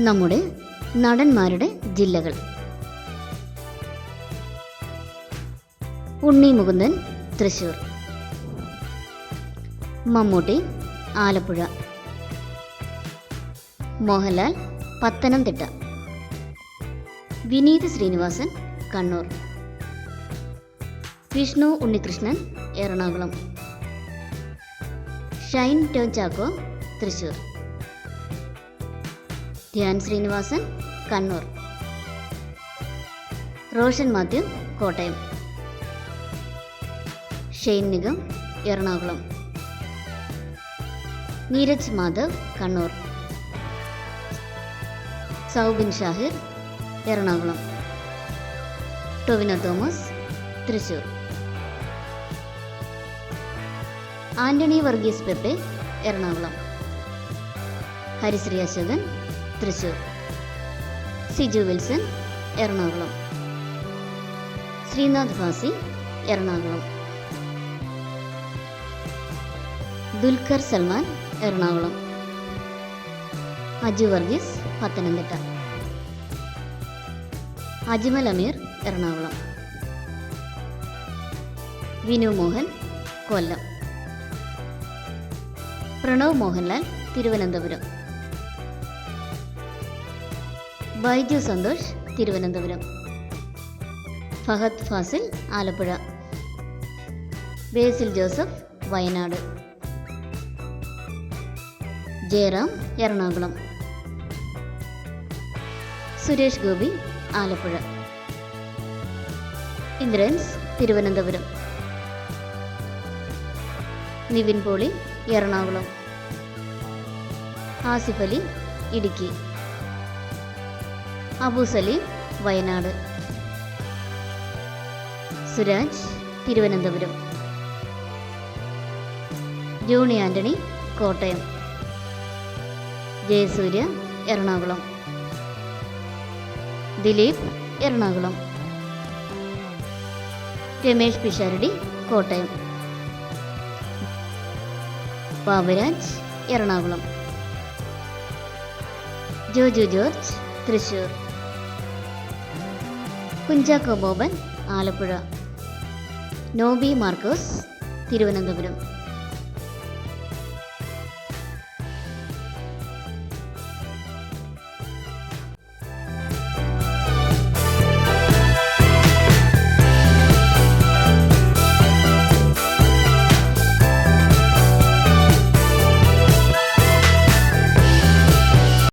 നമ്മുടെ നടന്മാരുടെ ജില്ലകൾ. ഉണ്ണി മുകുന്ദൻ തൃശൂർ. മമ്മൂട്ടി ആലപ്പുഴ. മോഹൻലാൽ പത്തനംതിട്ട. വിനീത് ശ്രീനിവാസൻ കണ്ണൂർ. വിഷ്ണു ഉണ്ണികൃഷ്ണൻ എറണാകുളം. ഷൈൻ ടോൺ ചാക്കോ തൃശൂർ. ധ്യാൻ ശ്രീനിവാസൻ കണ്ണൂർ. റോഷൻ മാത്യു കോട്ടയം. ഷെയ്ൻ നിഗം എറണാകുളം. നീരജ് മാധവ് കണ്ണൂർ. സൗബിൻ ഷാഹിർ എറണാകുളം. ടൊവിനോ തോമസ് തൃശൂർ. ആന്റണി വർഗീസ് പെപ്പെ എറണാകുളം. ഹരിശ്രീ അശോകൻ തൃശൂർ. സിജു വിൽസൺ എറണാകുളം. ശ്രീനാഥ് ഭാസി എറണാകുളം. ദുൽഖർ സൽമാൻ എറണാകുളം. അജു വർഗീസ് പത്തനംതിട്ട. അജ്മൽ അമീർ എറണാകുളം. വിനു മോഹൻ കൊല്ലം. പ്രണവ് മോഹൻലാൽ തിരുവനന്തപുരം. ബൈജു സന്തോഷ് തിരുവനന്തപുരം. ഫഹദ് ഫാസിൽ ആലപ്പുഴ. ബേസിൽ ജോസഫ് വയനാട്. ജയറാം എറണാകുളം. സുരേഷ് ഗോപി ആലപ്പുഴ. ഇന്ദ്രൻസ് തിരുവനന്തപുരം. നിവിൻ പോളി എറണാകുളം. ആസിഫ് അലി ഇടുക്കി. അബു സലീം വയനാട്. സുരാജ് തിരുവനന്തപുരം. ജോണി ആന്റണി കോട്ടയം. ജയസൂര്യ എറണാകുളം. ദിലീപ് എറണാകുളം. രമേഷ് പിഷാരടി കോട്ടയം. ബാബുരാജ് എറണാകുളം. ജോജു ജോർജ് തൃശൂർ. കുഞ്ചാക്കോ ബോബൻ ആലപ്പുഴ. നോബി മാർക്കോസ് തിരുവനന്തപുരം.